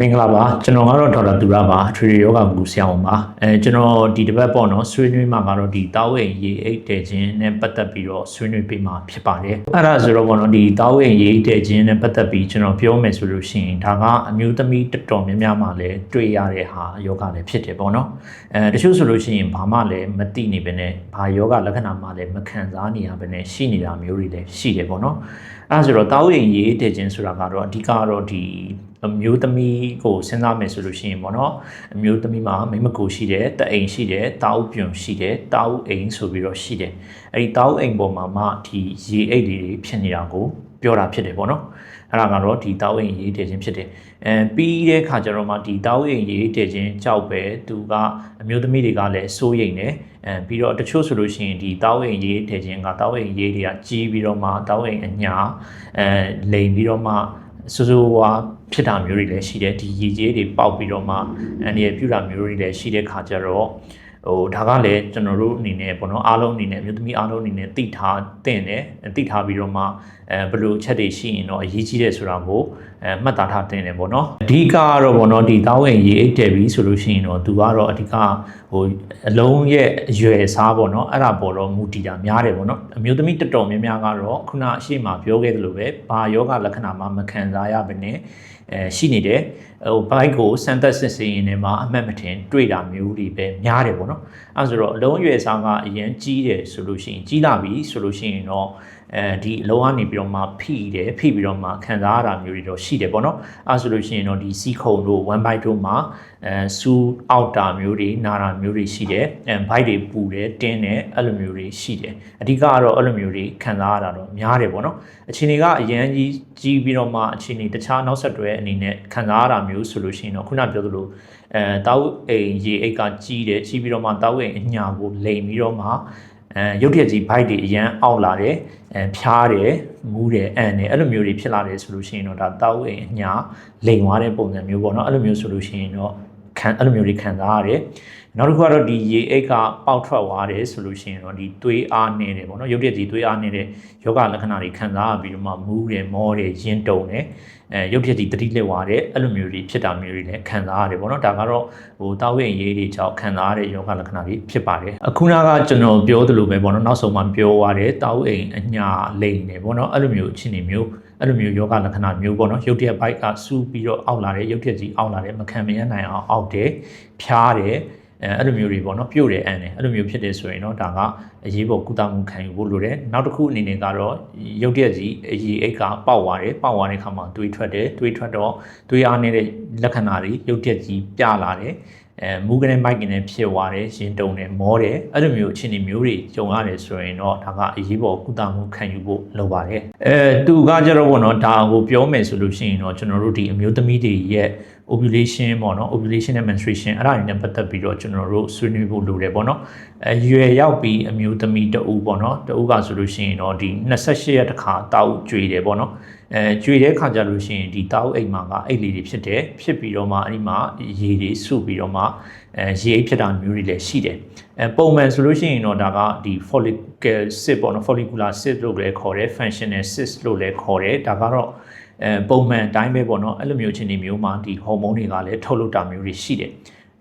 မင်္ဂလာပါကျွန်တော်ကတော့ဒေါက်တာသူရပါအထွေထွေယောဂကူဆရာဝန်ပါအဲကျွန်တော်ဒီတစ်ပတ်ပေါ့နော်ဆွေးနွေးမှာကတော့ဒီတောက်အိမ်ရေအိတ်တဲ့ခြင်းနဲ့ပတ်သက်ပြီးတော့ဆွေးနွေးပေးမှာဖြစ်ပါတယ်အဲ့ဒါဆိုတော့ပေါ့နော်ဒီတောက်အိမ်ရေအိတ်တဲ့ခြင်းနဲ့ပတ်သက်ပြီးကျွန်တော်ပြောမယ်ဆိုလို့ရှိရင်ဒါကအမျိုးသမီးတော်တော်များများမှလည်းတွေ့ရတဲ့ဟာယောဂလည်းဖြစ်တယ်ပေါ့နော်အဲတချို့ဆိုလို့ရှိရင်ဘာမှလည်းမသိနေပဲနဲ့ဘာယောဂလက္ခဏာမှလည်းမခံစားနေရပဲနဲ့ရှိနေတာမျိုးတွေလည်းရှိတယ်ပေါ့နော်အဲ့ဒါဆိုတော့တောက်အိမ်ရေအိတ်တဲ့ခြင်းဆိုတာကတော့အဓိကတော့ဒီ အမျိုးသမီးကိုစဉ်းစားမယ်ဆိုလို့ရှိရင်ပေါ့နော်အမျိုးသမီးမှာမိမကိုရှိတယ်တအိမ်ရှိတယ်တာအုပ်ပြုံရှိတယ်တာအုပ်အိမ်ဆိုပြီးတော့ရှိတယ်အဲ့ဒီတာအုပ်အိမ်ပေါ်မှာမှဒီရေအိတ်လေးတွေဖြစ်နေတာကိုပြောတာဖြစ်တယ်ပေါ့နော်အဲ့ဒါကတော့ဒီတောက်အိမ်ရေးတည်ခြင်းဖြစ်တယ်အဲပြီးတဲ့ခါကျတော့မှဒီတောက်အိမ်ရေးတည်ခြင်းကြောက်ပဲသူကအမျိုးသမီးတွေကလည်းစိုးရိမ်တယ်အဲပြီးတော့တချို့ဆိုလို့ရှိရင်ဒီတောက်အိမ်ရေးတည်ခြင်းကတောက်အိမ်ရေးတွေကကြီးပြီးတော့မှတောက်အိမ်အညာအဲလိန်ပြီးတော့မှဆူဆူဝါ ဖြစ်တာမျိုးတွေလည်းရှိတယ်ဒီရေကြီးတွေပေါက်ပြီးတော့မှအန်ဒီရပြူတာမျိုးတွေလည်းရှိတဲ့ခါကျတော့ဟိုဒါကလည်းကျွန်တော်တို့အနေနဲ့ပေါ့နော်အားလုံးအနေနဲ့မြို့သမီးအားလုံးအနေနဲ့သိထားတင်တယ်သိထားပြီးတော့မှအဲဘယ်လိုချက်တွေရှိရင်တော့အရေးကြီးတယ်ဆိုတာကိုအဲမှတ်သားထားတင်တယ်ပေါ့နော်အဓိကကတော့ပေါ့နော်ဒီတောင်းဝင်ရေးအိတ်တယ်ပြီဆိုလို့ရှိရင်တော့သူကတော့အဓိကဟိုအလုံးရဲ့အရွယ်စားပေါ့နော်အဲ့ဒါပေါ်တော့မူတည်တာများတယ်ပေါ့နော်အမျိုးသမီးတော်တော်များများကတော့ခုနအရှိမပြောခဲ့သလိုပဲဘာယောဂလက္ခဏာမှမခံစားရဘဲနဲ့အဲရှိနေတယ်ဟိုဘိုက်ကိုစမ်းသက်စစ်ဆေးရင်လည်းမအမှတ်မထင်တွေ့တာမျိုးတွေပဲများတယ်ပေါ့နော်အဲဆိုတော့အလုံးအရွယ်စားကအရင်ကြီးတယ်ဆိုလို့ရှိရင်ကြီးလာပြီဆိုလို့ရှိရင်တော့ အဲဒီအလုံးကနေပြီးတော့မှဖိတယ်ဖိပြီးတော့မှခံစားရတာမျိုးတွေတော့ရှိတယ်ပေါ့နော်အဲဆိုလို့ရှိရင်တော့ဒီစီခုံတို့ one bite တို့မှာအဲစူးအောက်တာမျိုးတွေနာတာမျိုးတွေရှိတယ်အဲဘိုက်တွေပူတယ်တင်းတယ်အဲ့လိုမျိုးတွေရှိတယ်အဓိကကတော့အဲ့လိုမျိုးတွေခံစားရတာတော့များတယ်ပေါ့နော်အခြေအနေကအရန်ကြီးကြီးပြီးတော့မှအခြေအနေတခြားနောက်ဆက်တွဲအနေနဲ့ခံစားရတာမျိုးဆိုလို့ရှိရင်တော့ခုနပြောသလိုအဲတောက်အိမ်ရေအိတ်ကကြီးတယ်ကြီးပြီးတော့မှတောက်အိမ်အညာကိုလိမ်ပြီးတော့မှ အဲရုပ်တရက်ကြီးဘိုက်တွေအရန်အောက်လာတယ်အဲဖြားတယ်မူးတယ်အန်တယ်အဲ့လိုမျိုးတွေဖြစ်လာတယ်ဆိုလို့ရှိရင်တော့ဒါတောက်အိမ်အညာလိမ်သွားတဲ့ပုံစံမျိုးပေါ့နော်အဲ့လိုမျိုးဆိုလို့ရှိရင်တော့ ခံအဲ့လိုမျိုးတွေခံစားရတယ်နောက်တစ်ခုကတော့ဒီရေအိတ်ကပေါက်ထွက်သွားတယ်ဆိုလို့ရှိရင်တော့ဒီသွေးအားနေတယ်ပေါ့နော်ရုပ်တရက်ကြီးသွေးအားနေတဲ့ယောဂလက္ခဏာတွေခံစားရပြီးတော့မှမူးတယ်မောတယ်ရင်တုံတယ်အဲရုပ်ဖြစ်တည်တတိလက်ဝါတဲ့အဲ့လိုမျိုးတွေဖြစ်တာမျိုးတွေလည်းခံစားရတယ်ပေါ့နော်ဒါကတော့ဟိုတောက်ရင်ရေးတွေကြောင့်ခံစားရတဲ့ယောဂလက္ခဏာတွေဖြစ်ပါတယ်အခုနကကျွန်တော်ပြောသလိုပဲပေါ့နော်နောက်ဆုံးမှပြောသွားတယ်တောက်အိမ်အညာလိန်တယ်ပေါ့နော်အဲ့လိုမျိုးအခြေအနေမျိုး အဲ့လိုမျိုးယောဂလက္ခဏာမျိုးပေါ့နော်ရုပ်တရက်ဘိုက်ကစူးပြီးတော့အောက်လာတယ်ရုပ်တရက်ကြီးအောက်လာတယ်မခံမရနိုင်အောင်အောက်တယ်ဖြားတယ်အဲအဲ့လိုမျိုးတွေပေါ့နော်ပြုတ်တယ်အန်တယ်အဲ့လိုမျိုးဖြစ်တယ်ဆိုရင်တော့ဒါကအရေးပေါ်ကုသမှုခံယူဖို့လိုတယ်နောက်တစ်ခုအနေနဲ့ကတော့ရုပ်တရက်ကြီးအရေးအိတ်ကပေါက်သွားတယ်ပေါက်သွားတဲ့အခါမှာတွေးထွက်တယ်တွေးထွက်တော့တွေးအားနေတဲ့လက္ခဏာတွေရုပ်တရက်ကြီးပြလာတယ် အဲမူကနေမိုက်ကနေဖြစ်သွားတယ်ရင်တုံတယ်မောတယ်အဲ့လိုမျိုးအခြေအနေမျိုးတွေကြုံရတယ်ဆိုရင်တော့ဒါကအရေးပေါ်ကုသမှုခံယူဖို့လိုပါတယ်အဲသူကကြတော့ဘောနော်ဒါကိုပြောမယ်ဆိုလို့ရှိရင်တော့ကျွန်တော်တို့ဒီအမျိုးသမီးတွေရဲ့ ovulation ပေါ့နော် ovulation နဲ့ menstruation အဲ့ဒါတွေနဲ့ပတ်သက်ပြီးတော့ကျွန်တော်တို့ဆွေးနွေးဖို့လိုတယ်ပေါ့နော်အဲရွယ်ရောက်ပြီးအမျိုးသမီးတအူပေါ့နော်တအူကဆိုလို့ရှိရင်တော့ဒီ28ရက်တခါတောက်ကြွေတယ်ပေါ့နော် အဲကြွေတဲ့ခါကျလို့ရှိရင်ဒီတောက်အိမ်မှာကအိတ်လေးတွေဖြစ်တယ်ဖြစ်ပြီးတော့မှအဲ့ဒီမှာရေတွေစုပြီးတော့မှအဲရေအိတ်ဖြစ်တာမျိုးတွေလည်းရှိတယ်အဲပုံမှန်ဆိုလို့ရှိရင်တော့ဒါကဒီ follicle cyst ပေါ့နော် follicular cyst လို့လည်းခေါ်တယ် functional cyst လို့လည်းခေါ်တယ်ဒါကတော့အဲပုံမှန်အတိုင်းပဲပေါ့နော်အဲ့လိုမျိုးချင်းဒီမျိုးမှာဒီဟော်မုန်းတွေကလည်းထုတ်လုပ်တာမျိုးတွေရှိတယ်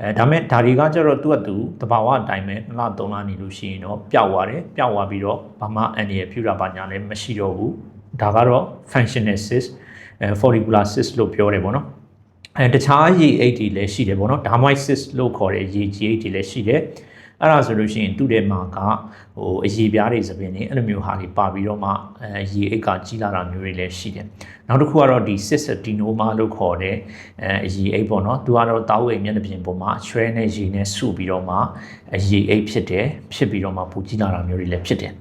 အဲဒါမဲ့ဒါတွေကကျတော့သူ့အတူတဘာဝအတိုင်းပဲနှစ်လသုံးလနေလို့ရှိရင်တော့ပျောက်သွားတယ်ပျောက်သွားပြီးတော့ဘာမှအန်ဒီရဖြူတာပါညာလည်းမရှိတော့ဘူး ဒါကတော့ functional cyst အဲ follicular cyst လို့ပြောတယ်ပေါ့နော်အဲတခြားရေအိတ်တွေလည်းရှိတယ်ပေါ့နော် dermoid cyst လို့ခေါ်တဲ့ရေကြီးအိတ်တွေလည်းရှိတယ် အဲ့ဒါဆိုလို့ရှိရင်သူ့ထဲမှာကဟိုအရေးပြားတွေသပင်တွေအဲ့လိုမျိုးဟာတွေပါပြီးတော့မှအဲရေအိတ်ကကြီးလာတာမျိုးတွေလည်းရှိတယ်နောက်တစ်ခုကတော့ဒီ cystadenoma လို့ခေါ်တဲ့အဲအရေအိတ်ပေါ့နော်သူကတော့တောက်ဝိတ်မျက်နှာပြင်ပေါ်မှာချွဲနဲ့ရေနဲ့စုပြီးတော့မှအရေအိတ်ဖြစ်တယ်ဖြစ်ပြီးတော့မှပူကြီးလာတာမျိုးတွေလည်းဖြစ်တယ်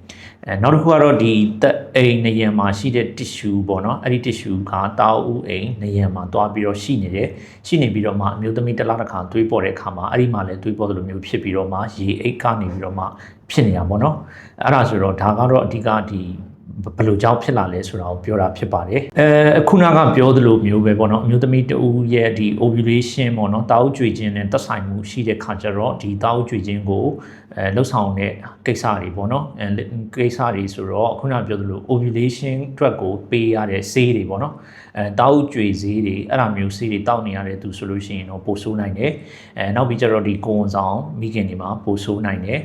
အဲနောက်တစ်ခုကတော့ဒီတက်အိမ်နေရံမှာရှိတဲ့ tissue ပေါ့နော်အဲ့ဒီ tissue ကတောက်ဦးအိမ်နေရံမှာတွားပြီးတော့ရှိနေတယ်ရှိနေပြီးတော့မှအမျိုးသမီးတစ်လားတစ်ခါသွေးပေါ်တဲ့အခါမှာအဲ့ဒီမှာလည်းသွေးပေါ်သလိုမျိုးဖြစ်ပြီးတော့မှရေအိတ်ကနေပြီးတော့မှဖြစ်နေတာပေါ့နော်အဲ့ဒါဆိုတော့ဒါကတော့အဓိကဒီ ဘယ်လိုကြောင့်ဖြစ်လာလဲဆိုတာကိုပြောတာဖြစ်ပါတယ်အဲအခုနကပြောသလိုမျိုးပဲပေါ့နော်အမျိုးသမီးတဦးရဲ့ဒီ ovulation ပေါ့နော်တာအုပ်ကြွေခြင်းနဲ့သက်ဆိုင်မှုရှိတဲ့ခါကျတော့ဒီတာအုပ်ကြွေခြင်းကိုအဲလှုပ်ဆောင်တဲ့ကိစ္စတွေပေါ့နော်အဲကိစ္စတွေဆိုတော့ခုနကပြောသလို ovulation အတွက်ကိုပေးရတဲ့ဆေးတွေပေါ့နော်အဲတာအုပ်ကြွေဆေးတွေအဲ့လိုမျိုးဆေးတွေတောက်နေရတဲ့သူဆိုလို့ရှိရင်တော့ပိုဆိုးနိုင်တယ်အဲနောက်ပြီးကျတော့ဒီကိုဝန်ဆောင်မိခင်တွေမှာပိုဆိုးနိုင်တယ်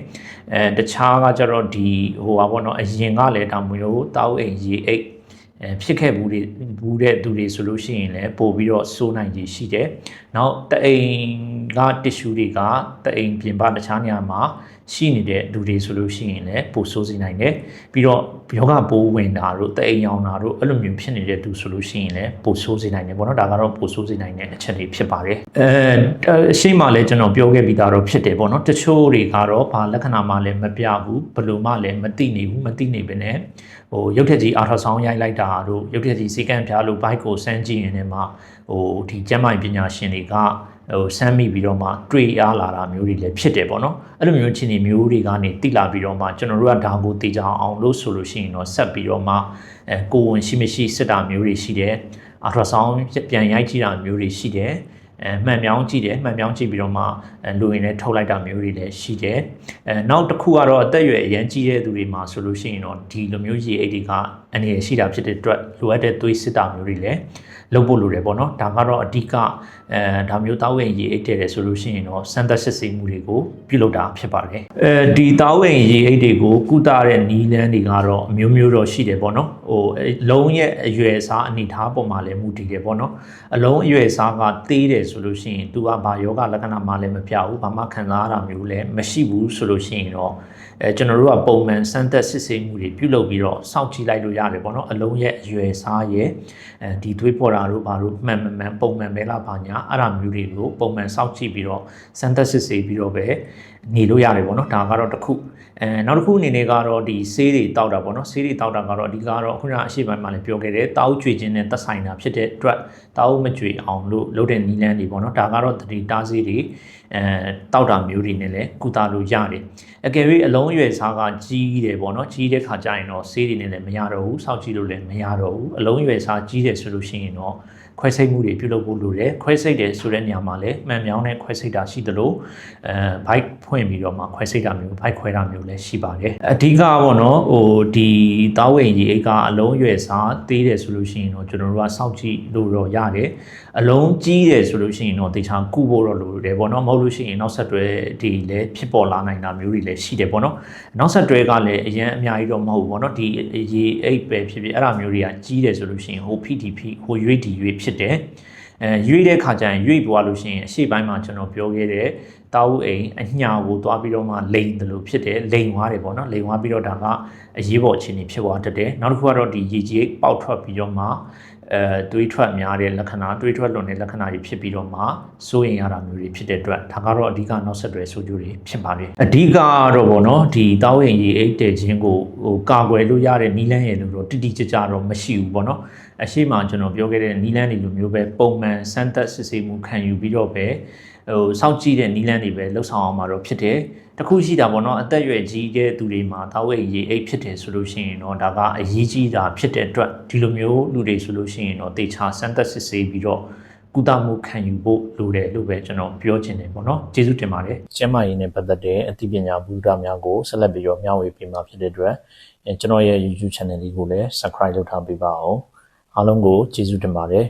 အဲတခြားကကျတော့ဒီဟိုပါပေါ့နော်အရင်ကလည်းဒါမျိုးတောက်အိမ်ရေအိတ်အဲဖြစ်ခဲ့ဘူးတွေဘူးတဲ့သူတွေဆိုလို့ရှိရင်လည်းပို့ပြီးတော့စိုးနိုင်ကြီးရှိတယ်။နောက်တအိမ်ကတစ်ရှူတွေကတအိမ်ပြင်ပတခြားနေရာမှာ ရှိနေတဲ့လူတွေဆိုလို့ရှိရင်လည်းပိုဆိုးစေနိုင်တယ်။ပြီးတော့ယောဂပိုးဝင်တာတို့တအိမ်ရောင်တာတို့အဲ့လိုမျိုးဖြစ်နေတဲ့သူဆိုလို့ရှိရင်လည်းပိုဆိုးစေနိုင်တယ်ပေါ့နော်။ဒါကတော့ပိုဆိုးစေနိုင်တဲ့အချက်တွေဖြစ်ပါတယ်။အဲအရှိမှလည်းကျွန်တော်ပြောခဲ့ပြီးသားတော့ဖြစ်တယ်ပေါ့နော်။တချို့တွေကတော့ဘာလက္ခဏာမှလည်းမပြဘူးဘယ်လိုမှလည်းမသိနေဘူးမသိနေပဲနဲ့ဟိုရုပ်ထက်ကြီးအာထဆောင်းရိုက်လိုက်တာတို့ရုပ်ထက်ကြီးစေကန့်ပြားလို့ဘိုက်ကိုစမ်းကြည့်ရင်လည်းမှဟိုဒီကျမ်းမာရေးပညာရှင်တွေက ဟိုစမ်းမိပြီးတော့မှတွေ့ရလာတာမျိုးတွေလည်းဖြစ်တယ်ပေါ့နော်အဲ့လိုမျိုးချင်းတွေမျိုးတွေကနေတိလာပြီးတော့မှကျွန်တော်တို့ကဒါကိုသိကြအောင်လို့ဆိုလို့ရှိရင်တော့ဆက်ပြီးတော့မှအဲကိုဝင်ရှိမရှိစစ်တာမျိုးတွေရှိတယ်အာထဆောင်းပြန်ရိုက်ကြည့်တာမျိုးတွေရှိတယ်အဲမှန်မြောင်းကြည့်တယ်မှန်မြောင်းကြည့်ပြီးတော့မှလူရင်လည်းထုတ်လိုက်တာမျိုးတွေလည်းရှိတယ်အဲနောက်တစ်ခုကတော့အသက်အရွယ်အရန်ကြီးတဲ့သူတွေမှာဆိုလို့ရှိရင်တော့ဒီလိုမျိုးရေအိတ်တွေက အနေရရှိတာဖြစ်တဲ့အတွက်လိုအပ်တဲ့သွေးစစ်တာမျိုးတွေလည်းလုပ်ဖို့လိုတယ်ပေါ့နော်ဒါကတော့အဓိကအဲဒါမျိုးတောက်ဝင်ရေအိတ်တယ်ဆိုလို့ရှိရင်တော့စမ်းသပ်စစ်ဆေးမှုတွေကိုပြုလုပ်တာဖြစ်ပါတယ်အဲဒီတောက်ဝင်ရေအိတ်တွေကိုကုသတဲ့နီးလန်းတွေကတော့အမျိုးမျိုးတော့ရှိတယ်ပေါ့နော်ဟိုလုံးရဲ့အရွယ်အစားအနေထားပေါ်မှာလည်းမူတည်တယ်ပေါ့နော်အလုံးအရွယ်အစားကသေးတယ်ဆိုလို့ရှိရင် तू ကဘာယောဂလက္ခဏာမှလည်းမပြဘူးဘာမှခံစားရတာမျိုးလည်းမရှိဘူးဆိုလို့ရှိရင်တော့ အဲကျွန်တော်တို့ကပုံမှန်စမ်းသပ်စစ်ဆေးမှုတွေပြုလုပ်ပြီးတော့စောင့်ကြည့်လိုက်လို့ရတယ်ပေါ့နော်အလုံးရဲ့အရွယ်စားရဲ့အဲဒီသွေးပေါ်တာတို့ဘာတို့မှန်မှန်မှန်ပုံမှန်ပဲလားဘာညာအဲ့ဒါမျိုးတွေကိုပုံမှန်စောင့်ကြည့်ပြီးတော့စမ်းသပ်စစ်ဆေးပြီးတော့ပဲနေလို့ရတယ်ပေါ့နော်ဒါကတော့တစ်ခုအဲနောက်တစ်ခုအနေနဲ့ကတော့ဒီဆေးတွေတောက်တာပေါ့နော်ဆေးတွေတောက်တာကတော့အဓိကတော့ခုနအရှိပိုင်းမှာလည်းပြောခဲ့တယ်တောက်ကြွေခြင်းနဲ့သက်ဆိုင်တာဖြစ်တဲ့အတွက်တောက်မကြွေအောင်လို့လုပ်တဲ့နီလန်းတွေပေါ့နော်ဒါကတော့တတိတားဆေးတွေ အဲတောက်တာမျိုးတွေနဲ့လည်းကုသလို့ရတယ်အကယ်၍အလုံးအရွယ်စားကကြီးတယ်ပေါ့နော်ကြီးတဲ့ခါကျရင်တော့ဆေးတွေနဲ့လည်းမရတော့ဘူးစောက်ကြည့်လို့လည်းမရတော့ဘူးအလုံးအရွယ်စားကြီးတယ်ဆိုလို့ရှိရင်တော့ ခွဲစိတ်မှုတွေပြုလုပ်ဖို့လိုတယ်ခွဲစိတ်တယ်ဆိုတဲ့နေရာမှာလည်းမှန်မြောင်းတဲ့ခွဲစိတ်တာရှိသလိုအဲဘိုက်ဖွင့်ပြီးတော့မှခွဲစိတ်တာမျိုးဘိုက်ခွဲတာမျိုးလည်းရှိပါတယ်အဓိကပေါ့နော်ဟိုဒီတားဝင်ကြီးအိတ်ကအလုံးရွယ်စားသေးတယ်ဆိုလို့ရှိရင်တော့ကျွန်တော်တို့ကစောင့်ကြည့်လို့တော့ရတယ်အလုံးကြီးတယ်ဆိုလို့ရှိရင်တော့တေချာကုဖို့တော့လိုတယ်ပေါ့နော်မဟုတ်လို့ရှိရင်နောက်ဆက်တွဲဒီလည်းဖြစ်ပေါ်လာနိုင်တာမျိုးတွေလည်းရှိတယ်ပေါ့နော်နောက်ဆက်တွဲကလည်းအရင်အများကြီးတော့မဟုတ်ဘူးပေါ့နော်ဒီရေအိတ်ပဲဖြစ်ဖြစ်အဲ့ဒါမျိုးတွေကကြီးတယ်ဆိုလို့ရှိရင်ဟို PTP ဟို UAD ရွေးဖြစ်တယ်အဲရွေးတဲ့ခါကျရင်ရွေးပွားလို့ရှိရင်အရှိပိုင်းမှာကျွန်တော်ပြောခဲ့တဲ့ တောက်အိမ်အညာကိုသွားပြီးတော့မှလိန်တယ်လို့ဖြစ်တယ်လိန်သွားတယ်ပေါ့နော်လိန်သွားပြီးတော့ဒါကအရေးပေါ်အခြေအနေဖြစ်သွားတတ်တယ်နောက်တစ်ခုကတော့ဒီရေကြီးပေါက်ထွက်ပြီးတော့မှအဲတွေးထွက်များတဲ့လက္ခဏာတွေးထွက်လွန်တဲ့လက္ခဏာတွေဖြစ်ပြီးတော့မှစိုးရင်ရတာမျိုးတွေဖြစ်တဲ့အတွက်ဒါကတော့အဓိကနောက်ဆက်တွဲဆိုးကျိုးတွေဖြစ်ပါတယ်အဓိကတော့ဗောနော်ဒီတောက်ရင်ရေအိတ်တဲ့ခြင်းကိုဟိုကာကွယ်လို့ရတဲ့နီးလန်းရည်လို့တော့တိတိကျကျတော့မရှိဘူးဗောနော်အရှိမှကျွန်တော်ပြောခဲ့တဲ့နီးလန်းတွေလိုမျိုးပဲပုံမှန်စမ်းသပ်စစ်ဆေးမှုခံယူပြီးတော့ပဲ ဟိုစောင့်ကြည့်တဲ့နီးလန်းတွေပဲလှုပ်ဆောင်အောင်မှာတော့ဖြစ်တယ်တခုရှိတာပေါ့နော်အသက်အရွယ်ကြီးတဲ့သူတွေမှာတောက်ဝဲရေအိတ်ဖြစ်တယ်ဆိုလို့ရှိရင်တော့ဒါကအရေးကြီးတာဖြစ်တဲ့အတွက်ဒီလိုမျိုးလူတွေဆိုလို့ရှိရင်တော့တေချာစမ်းသပ်စစ်ဆေးပြီးတော့ကုသမှုခံယူဖို့လိုတယ်လို့ပဲကျွန်တော်ပြောချင်တယ်ပေါ့နော်ကျေးဇူးတင်ပါတယ်ကျမ်းမာရေးနဲ့ပတ်သက်တဲ့အသိပညာဘုဒ္ဓများကိုဆက်လက်ပြီးတော့မျှဝေပေးမှာဖြစ်တဲ့အတွက်ကျွန်တော်ရဲ့ YouTube channel လေးကိုလည်း subscribe လုပ်ထားပေးပါအောင်အားလုံးကိုကျေးဇူးတင်ပါတယ်